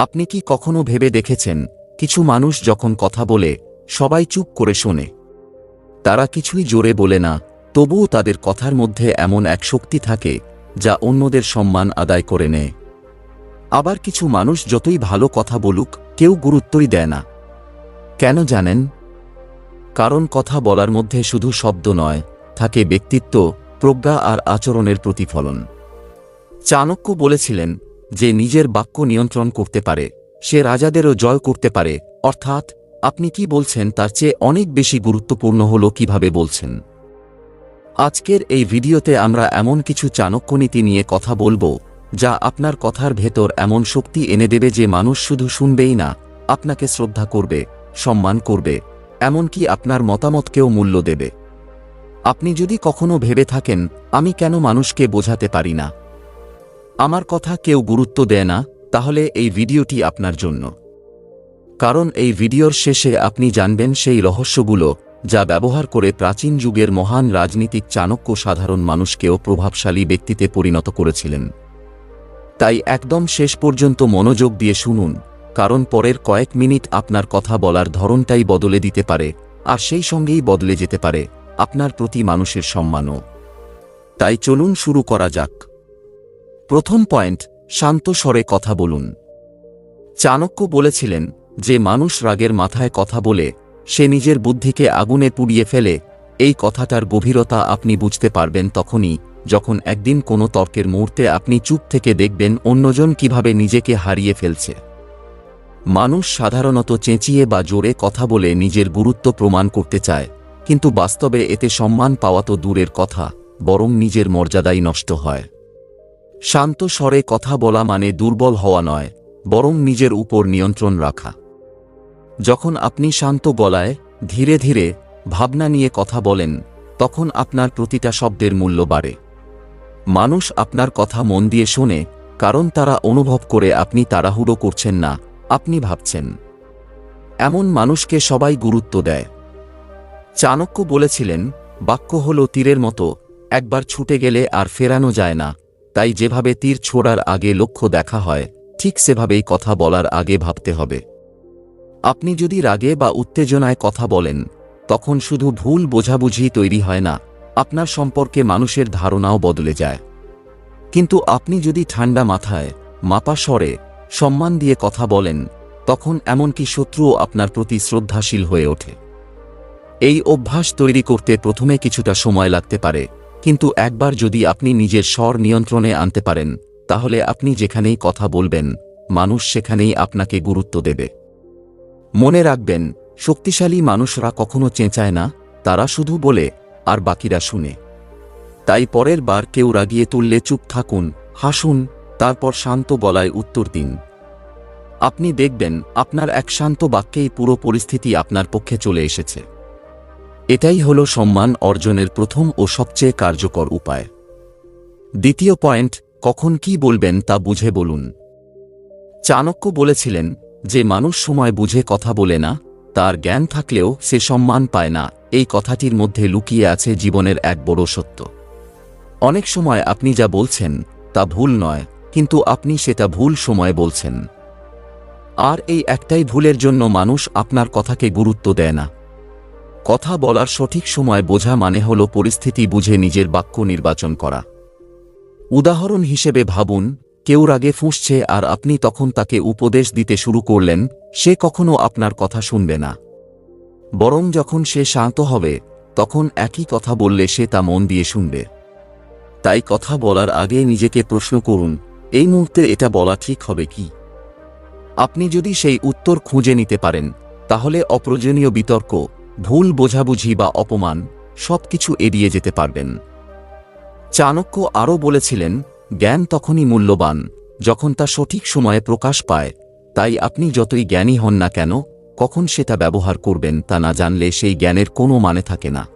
আপনি কি কখনো ভেবে দেখেছেন, কিছু মানুষ যখন কথা বলে, সবাই চুপ করে শোনে। তারা কিছুই জোরে বলে না, তবুও তাদের কথার মধ্যে এমন এক শক্তি থাকে, যা অন্যদের সম্মান আদায় করে নেয়। আবার কিছু মানুষ যতই ভালো কথা বলুক, কেউ গুরুত্বই দেয় না। কেন জানেন? কারণ কথা বলার মধ্যে শুধু শব্দ নয়, থাকে ব্যক্তিত্ব, প্রজ্ঞা আর আচরণের প্রতিফলন। চাণক্য বলেছিলেন যে নিজের বাক্য নিয়ন্ত্রণ করতে পারে, সে রাজাদেরও জয় করতে পারে। অর্থাৎ, আপনি কি বলছেন তার চেয়ে অনেক বেশি গুরুত্বপূর্ণ হল কীভাবে বলছেন? আজকের এই ভিডিওতে আমরা এমন কিছু চাণক্য নীতি নিয়ে কথা বলব, যা আপনার কথার ভেতর এমন শক্তি এনে দেবে যে মানুষ শুধু শুনবেই না, আপনাকে শ্রদ্ধা করবে, সম্মান করবে, এমনকি আপনার মতামতকেও মূল্য দেবে। আপনি যদি কখনো ভেবে থাকেন, আমি কেন মানুষকে বোঝাতে পারি না? আমার কথা কেউ গুরুত্ব দেয় না, তাহলে এই ভিডিওটি আপনার জন্য। কারণ এই ভিডিওর শেষে আপনি জানবেন সেই রহস্যগুলো, যা ব্যবহার করে প্রাচীন যুগের মহান রাজনীতিক চাণক্য সাধারণ মানুষকেও প্রভাবশালী ব্যক্তিতে পরিণত করেছিলেন। তাই একদম শেষ পর্যন্ত মনোযোগ দিয়ে শুনুন, কারণ পরের কয়েক মিনিট আপনার কথা বলার ধরনটাই বদলে দিতে পারে, আর সেই সঙ্গেই বদলে যেতে পারে, আপনার প্রতি মানুষের সম্মানও। তাই চলুন শুরু করা যাক। প্রথম পয়েন্ট, শান্ত স্বরে কথা বলুন। চাণক্য বলেছিলেন যে মানুষ রাগের মাথায় কথা বলে, সে নিজের বুদ্ধিকে আগুনে পুড়িয়ে ফেলে, এই কথাটার গভীরতা আপনি বুঝতে পারবেন তখনই, যখন একদিন কোনো তর্কের মুহূর্তে আপনি চুপ থেকে দেখবেন অন্যজন কীভাবে নিজেকে হারিয়ে ফেলছে। মানুষ সাধারণত চেঁচিয়ে বা জোরে কথা বলে নিজের গুরুত্ব প্রমাণ করতে চায়, কিন্তু বাস্তবে এতে সম্মান পাওয়া তো দূরের কথা, বরং নিজের মর্যাদাই নষ্ট হয়। শান্ত স্বরে কথা বলা মানে দুর্বল হওয়া নয়, বরং নিজের উপর নিয়ন্ত্রণ রাখা। যখন আপনি শান্ত গলায় ধীরে ধীরে ভাবনা নিয়ে কথা বলেন, তখন আপনার প্রতিটা শব্দের মূল্য বাড়ে। মানুষ আপনার কথা মন দিয়ে শোনে, কারণ তারা অনুভব করে আপনি তাড়াহুড়ো করছেন না, আপনি ভাবছেন। এমন মানুষকে সবাই গুরুত্ব দেয়। চাণক্য বলেছিলেন, বাক্য হল তীরের মতো, একবার ছুটে গেলে আর ফেরানো যায় না। তাই যেভাবে তীর ছোড়ার আগে লক্ষ্য দেখা হয়, ঠিক সেভাবেই কথা বলার আগে ভাবতে হবে। আপনি যদি রাগে বা উত্তেজনায় কথা বলেন, তখন শুধু ভুল বোঝাবুঝি তৈরি হয় না, আপনার সম্পর্কে মানুষের ধারণাও বদলে যায়। কিন্তু আপনি যদি ঠান্ডা মাথায়, মাপা স্বরে, সম্মান দিয়ে কথা বলেন, তখন এমনকি শত্রুও আপনার প্রতি শ্রদ্ধাশীল হয়ে ওঠে। এই অভ্যাস তৈরি করতে প্রথমে কিছুটা সময় লাগতে পারে। কিন্তু একবার যদি আপনি নিজের স্বর নিয়ন্ত্রণে আনতে পারেন, তাহলে আপনি যেখানেই কথা বলবেন, মানুষ সেখানেই আপনাকে গুরুত্ব দেবে। মনে রাখবেন, শক্তিশালী মানুষরা কখনো চেঁচায় না, তারা শুধু বলে, আর বাকিরা শুনে। তাই পরের বার কেউ রাগিয়ে তুললে চুপ থাকুন, হাসুন, তারপর শান্ত গলায় উত্তর দিন। আপনি দেখবেন, আপনার এক শান্ত বাক্যেই পুরো পরিস্থিতি আপনার পক্ষে চলে এসেছে। এটাই হল সম্মান অর্জনের প্রথম ও সবচেয়ে কার্যকর উপায়। দ্বিতীয় পয়েন্ট, কখন কি বলবেন তা বুঝে বলুন। চাণক্য বলেছিলেন যে মানুষ সময় বুঝে কথা বলে না, তার জ্ঞান থাকলেও সে সম্মান পায় না, এই কথাটির মধ্যে লুকিয়ে আছে জীবনের এক বড় সত্য। অনেক সময় আপনি যা বলছেন, তা ভুল নয়, কিন্তু আপনি সেটা ভুল সময়ে বলছেন। আর এই একটাই ভুলের জন্য মানুষ আপনার কথাকে গুরুত্ব দেয় না। কথা বলার সঠিক সময় বোঝা মানে হল পরিস্থিতি বুঝে নিজের বাক্য নির্বাচন করা। উদাহরণ হিসেবে ভাবুন, কেউ রাগে ফুঁসছে আর আপনি তখন তাকে উপদেশ দিতে শুরু করলেন, সে কখনো আপনার কথা শুনবে না। বরং যখন সে শান্ত হবে, তখন একই কথা বললে সে তা মন দিয়ে শুনবে। তাই কথা বলার আগে নিজেকে প্রশ্ন করুন, এই মুহূর্তে এটা বলা ঠিক হবে কি? আপনি যদি সেই উত্তর খুঁজে নিতে পারেন, তাহলে অপ্রয়োজনীয় বিতর্ক ভুল বোঝাবুঝি বা অপমান সবকিছু এড়িয়ে যেতে পারবেন। চাণক্য আরও বলেছিলেন, জ্ঞান তখনই মূল্যবান যখন তা সঠিক সময়ে প্রকাশ পায়। তাই আপনি যতই জ্ঞানী হন না কেন, কখন সেটা ব্যবহার করবেন তা না জানলে সেই জ্ঞানের কোনো মানে থাকে না।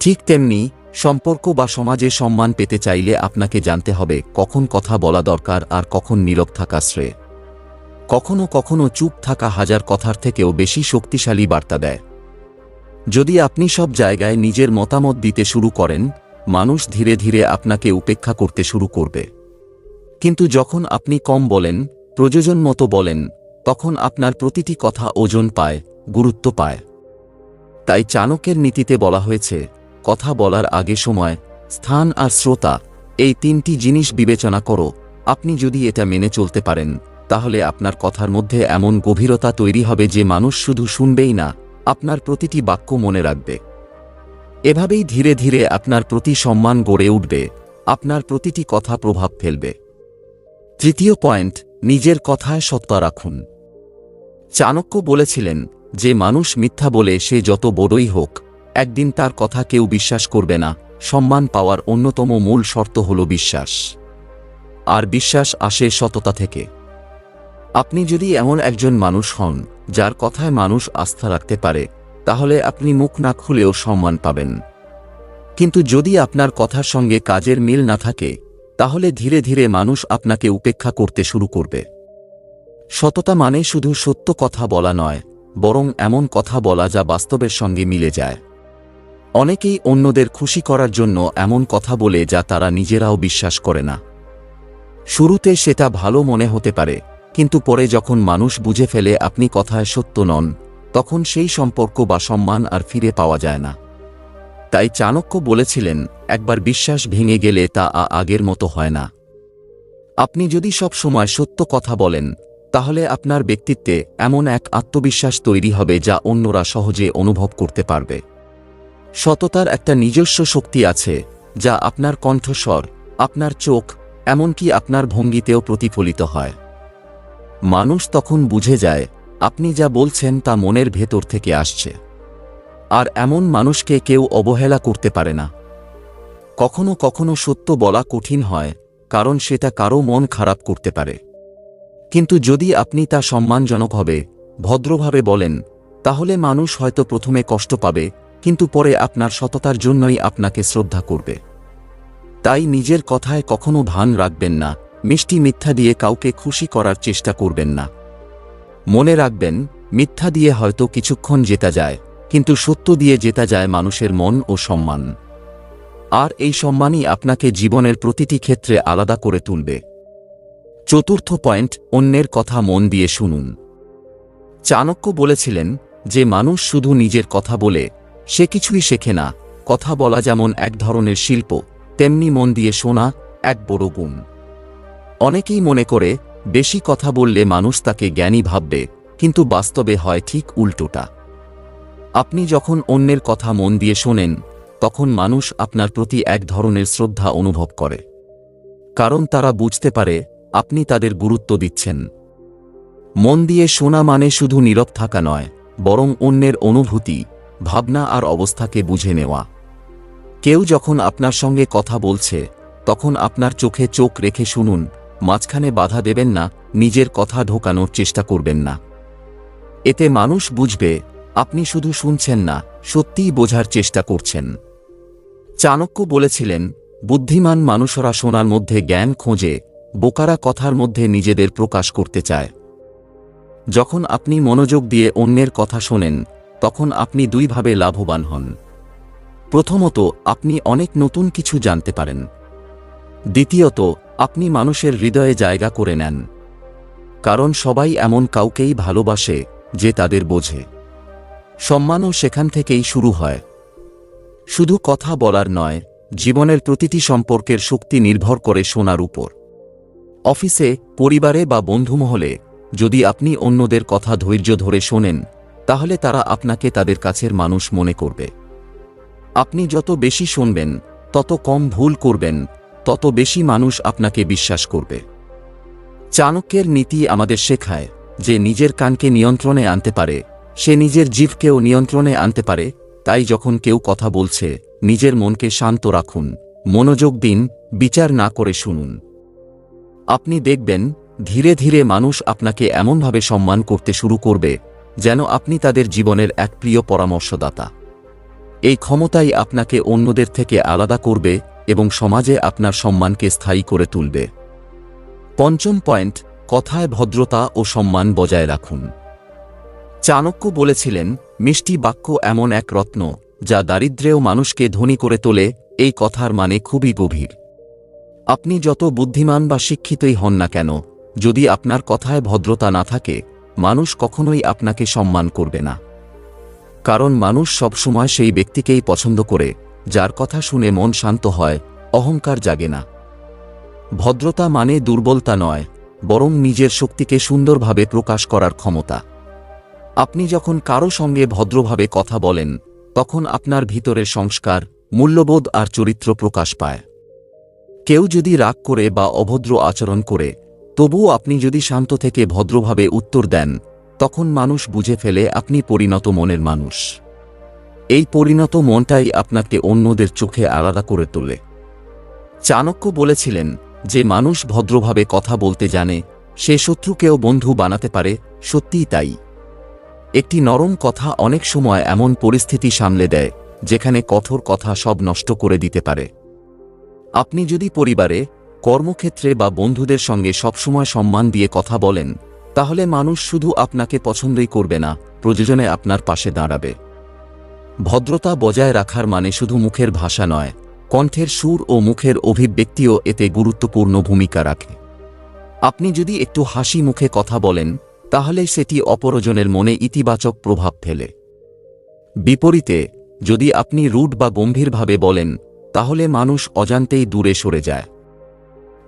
ঠিক তেমনি সম্পর্ক বা সমাজে সম্মান পেতে চাইলে আপনাকে জানতে হবে কখন কথা বলা দরকার আর কখন নীরব থাকা শ্রেয়। কখনো কখনো চুপ থাকা হাজার কথার থেকেও বেশি শক্তিশালী বার্তা দেয়। যদি আপনি সব জায়গায় নিজের মতামত দিতে শুরু করেন, মানুষ ধীরে ধীরে আপনাকে উপেক্ষা করতে শুরু করবে। কিন্তু যখন আপনি কম বলেন, প্রয়োজন মতো বলেন, তখন আপনার প্রতিটি কথা ওজন পায়, গুরুত্ব পায়। তাই চাণক্যের নীতিতে বলা হয়েছে, কথা বলার আগে সময়, স্থান আর শ্রোতা, এই তিনটি জিনিস বিবেচনা করো। আপনি যদি এটা মেনে চলতে পারেন, তাহলে আপনার কথার মধ্যে এমন গভীরতা তৈরি হবে যে মানুষ শুধু শুনবেই না আপনার প্রতিটি বাক্য মনে রাখবে। এভাবেই ধীরে ধীরে আপনার প্রতি সম্মান গড়ে উঠবে, আপনার প্রতিটি কথা প্রভাব ফেলবে। তৃতীয় পয়েন্ট, নিজের কথায় সত্তা রাখুন। চাণক্য বলেছিলেন যে, মানুষ মিথ্যা বলে সে যত বড়ই হোক, একদিন তার কথা কেউ বিশ্বাস করবে না, সম্মান পাওয়ার অন্যতম মূল শর্ত হল বিশ্বাস। আর বিশ্বাস আসে সততা থেকে। আপনি যদি এমন একজন মানুষ হন যার কথায় মানুষ আস্থা রাখতে পারে, তাহলে আপনি মুখ না খুলেও সম্মান পাবেন। কিন্তু যদি আপনার কথার সঙ্গে কাজের মিল না থাকে, তাহলে ধীরে ধীরে মানুষ আপনাকে উপেক্ষা করতে শুরু করবে। সততা মানে শুধু সত্য কথা বলা নয়, বরং এমন কথা বলা যা বাস্তবের সঙ্গে মিলে যায়। অনেকেই অন্যদের খুশি করার জন্য এমন কথা বলে যা তারা নিজেরাও বিশ্বাস করে না। শুরুতে সেটা ভালো মনে হতে পারে কিন্তু পরে যখন মানুষ বুঝে ফেলে আপনি কথায় সত্য নন, তখন সেই সম্পর্ক বা সম্মান আর ফিরে পাওয়া যায় না। তাই চাণক্য বলেছিলেন, একবার বিশ্বাস ভেঙে গেলে তা আগের মতো হয় না। আপনি যদি সব সময় সত্য কথা বলেন, তাহলে আপনার ব্যক্তিত্বে এমন এক আত্মবিশ্বাস তৈরি হবে যা অন্যরা সহজে অনুভব করতে পারবে। সততার একটা নিজস্ব শক্তি আছে, যা আপনার কণ্ঠস্বর, আপনার চোখ, এমনকি আপনার ভঙ্গিতেও প্রতিফলিত হয়। মানুষ তখন বুঝে যায়, আপনি যা বলছেন তা মনের ভেতর থেকে আসছে। আর এমন মানুষকে কেউ অবহেলা করতে পারে না। কখনো কখনো সত্য বলা কঠিন হয়, কারণ সেটা কারও মন খারাপ করতে পারে। কিন্তু যদি আপনি তা সম্মানজনকভাবে ভদ্রভাবে বলেন, তাহলে মানুষ হয়তো প্রথমে কষ্ট পাবে, কিন্তু পরে আপনার সততার জন্যই আপনাকে শ্রদ্ধা করবে। তাই নিজের কথায় কখনো ভান রাখবেন না। মিষ্টি মিথ্যা দিয়ে কাউকে খুশি করার চেষ্টা করবেন না। মনে রাখবেন, মিথ্যা দিয়ে হয়তো কিছুক্ষণ জেতা যায়, কিন্তু সত্য দিয়ে জেতা যায় মানুষের মন ও সম্মান। আর এই সম্মানই আপনাকে জীবনের প্রতিটি ক্ষেত্রে আলাদা করে তুলবে। চতুর্থ পয়েন্ট, অন্যের কথা মন দিয়ে শুনুন। চাণক্য বলেছিলেন যে, মানুষ শুধু নিজের কথা বলে, সে কিছুই শেখে না। কথা বলা যেমন এক ধরনের শিল্প, তেমনি মন দিয়ে শোনা এক বড় গুণ। অনেকেই মনে করে, বেশি কথা বললে মানুষ তাকে জ্ঞানী ভাববে, কিন্তু বাস্তবে হয় ঠিক উল্টোটা। আপনি যখন অন্যের কথা মন দিয়ে শোনেন, তখন মানুষ আপনার প্রতি এক ধরনের শ্রদ্ধা অনুভব করে। কারণ তারা বুঝতে পারে, আপনি তাদের গুরুত্ব দিচ্ছেন। মন দিয়ে শোনা মানে শুধু নীরব থাকা নয়, বরং অন্যের অনুভূতি, ভাবনা আর অবস্থাকে বুঝে নেওয়া। কেউ যখন আপনার সঙ্গে কথা বলছে, তখন আপনার চোখে চোখ রেখে শুনুন মাঝখানে বাধা দেবেন না, নিজের কথা ঢোকানোর চেষ্টা করবেন না। এতে মানুষ বুঝবে, আপনি শুধু শুনছেন না, সত্যিই বোঝার চেষ্টা করছেন। চাণক্য বলেছিলেন, বুদ্ধিমান মানুষরা শোনার মধ্যে জ্ঞান খোঁজে, বোকারা কথার মধ্যে নিজেদের প্রকাশ করতে চায়। যখন আপনি মনোযোগ দিয়ে অন্যের কথা শোনেন, তখন আপনি দুইভাবে লাভবান হন। প্রথমত, আপনি অনেক নতুন কিছু জানতে পারেন। দ্বিতীয়ত আপনি মানুষের হৃদয়ে জায়গা করে নেন। কারণ সবাই এমন কাউকেই ভালোবাসে যে তাদের বোঝে। সম্মানও সেখান থেকেই শুরু হয়। শুধু কথা বলার নয়, জীবনের প্রতিটি সম্পর্কের শক্তি নির্ভর করে শোনার উপর। অফিসে, পরিবারে বা বন্ধুমহলে যদি আপনি অন্যদের কথা ধৈর্য ধরে শোনেন, তাহলে তারা আপনাকে তাদের কাছের মানুষ মনে করবে। আপনি যত বেশি শুনবেন, তত কম ভুল করবেন তত বেশি মানুষ আপনাকে বিশ্বাস করবে। চাণক্যের নীতি আমাদের শেখায় যে নিজের কানকে নিয়ন্ত্রণে আনতে পারে, সে নিজের জীবকেও নিয়ন্ত্রণে আনতে পারে, তাই যখন কেউ কথা বলছে, নিজের মনকে শান্ত রাখুন, মনোযোগ দিন, বিচার না করে শুনুন। আপনি দেখবেন, ধীরে ধীরে মানুষ আপনাকে এমনভাবে সম্মান করতে শুরু করবে, যেন আপনি তাদের জীবনের এক প্রিয় পরামর্শদাতা। এই ক্ষমতাই আপনাকে অন্যদের থেকে আলাদা করবে এবং সমাজে আপনার সম্মানকে স্থায়ী করে তুলবে। পঞ্চম পয়েন্ট, কথায় ভদ্রতা ও সম্মান বজায় রাখুন। চাণক্য বলেছিলেন, মিষ্টি বাক্য এমন এক রত্ন, যা দারিদ্র্যেও মানুষকে ধনী করে তোলে, এই কথার মানে খুবই গভীর। আপনি যত বুদ্ধিমান বা শিক্ষিতই হন না কেন, যদি আপনার কথায় ভদ্রতা না থাকে, মানুষ কখনোই আপনাকে সম্মান করবে না। কারণ মানুষ সবসময় সেই ব্যক্তিকেই পছন্দ করে যার কথা শুনে মন শান্ত হয়, অহংকার জাগে না। ভদ্রতা মানে দুর্বলতা নয়, বরং নিজের শক্তিকে সুন্দরভাবে প্রকাশ করার ক্ষমতা। আপনি যখন কারও সঙ্গে ভদ্রভাবে কথা বলেন, তখন আপনার ভিতরের সংস্কার, মূল্যবোধ আর চরিত্র প্রকাশ পায়। কেউ যদি রাগ করে বা অভদ্র আচরণ করে, তবুও আপনি যদি শান্ত থেকে ভদ্রভাবে উত্তর দেন, তখন মানুষ বুঝে ফেলে আপনি পরিণত মনের মানুষ। এই পরিণত মনটাই আপনাকে অন্যদের চোখে আলাদা করে তোলে। চাণক্য বলেছিলেন যে মানুষ ভদ্রভাবে কথা বলতে জানে, সে শত্রুকেও বন্ধু বানাতে পারে, সত্যিই তাই। একটি নরম কথা অনেক সময় এমন পরিস্থিতি সামলে দেয়, যেখানে কঠোর কথা সব নষ্ট করে দিতে পারে। আপনি যদি পরিবারে, কর্মক্ষেত্রে বা বন্ধুদের সঙ্গে সবসময় সম্মান দিয়ে কথা বলেন, তাহলে মানুষ শুধু আপনাকে পছন্দই করবে না, প্রয়োজনে আপনার পাশে দাঁড়াবে। ভদ্রতা বজায় রাখার মানে শুধু মুখের ভাষা নয়, কণ্ঠের সুর ও মুখের অভিব্যক্তিও এতে গুরুত্বপূর্ণ ভূমিকা রাখে। আপনি যদি একটু হাসি মুখে কথা বলেন, তাহলে সেটি অপরজনের মনে ইতিবাচক প্রভাব ফেলে। বিপরীতে, যদি আপনি রুট বা গম্ভীরভাবে বলেন, তাহলে মানুষ অজান্তেই দূরে সরে যায়।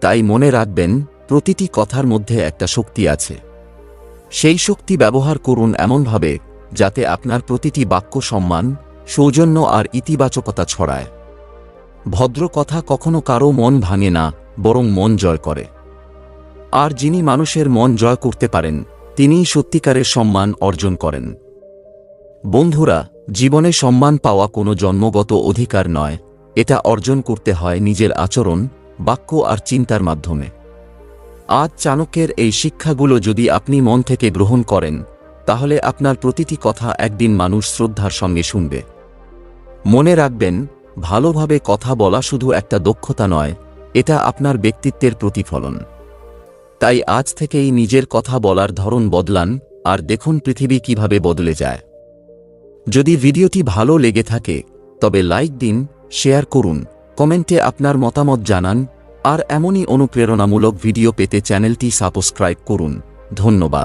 তাই মনে রাখবেন, প্রতিটি কথার মধ্যে একটা শক্তি আছে। সেই শক্তি ব্যবহার করুন এমনভাবে যাতে আপনার প্রতিটি বাক্য সম্মান, সৌজন্য আর ইতিবাচকতা ছড়ায়। ভদ্র কথা কখনো কারও মন ভাঙে না, বরং মন জয় করে। আর যিনি মানুষের মন জয় করতে পারেন, তিনিই সত্যিকারের সম্মান অর্জন করেন। বন্ধুরা, জীবনে সম্মান পাওয়া কোনো জন্মগত অধিকার নয়, এটা অর্জন করতে হয় নিজের আচরণ, বাক্য আর চিন্তার মাধ্যমে। আজ চাণক্যের এই শিক্ষাগুলো যদি আপনি মন থেকে গ্রহণ করেন তাহলে আপনার প্রতিটি কথা একদিন মানুষ শ্রদ্ধার সঙ্গে শুনবে। মনে রাখবেন, ভালোভাবে কথা বলা শুধু একটা দক্ষতা নয়, এটা আপনার ব্যক্তিত্বের প্রতিফলন। তাই আজ থেকেই নিজের কথা বলার ধরন বদলান আর দেখুন পৃথিবী কীভাবে বদলে যায়। যদি ভিডিওটি ভালো লেগে থাকে, তবে লাইক দিন, শেয়ার করুন, কমেন্টে আপনার মতামত জানান, আর এমনই অনুপ্রেরণামূলক ভিডিও পেতে চ্যানেলটি সাবস্ক্রাইব করুন। ধন্যবাদ।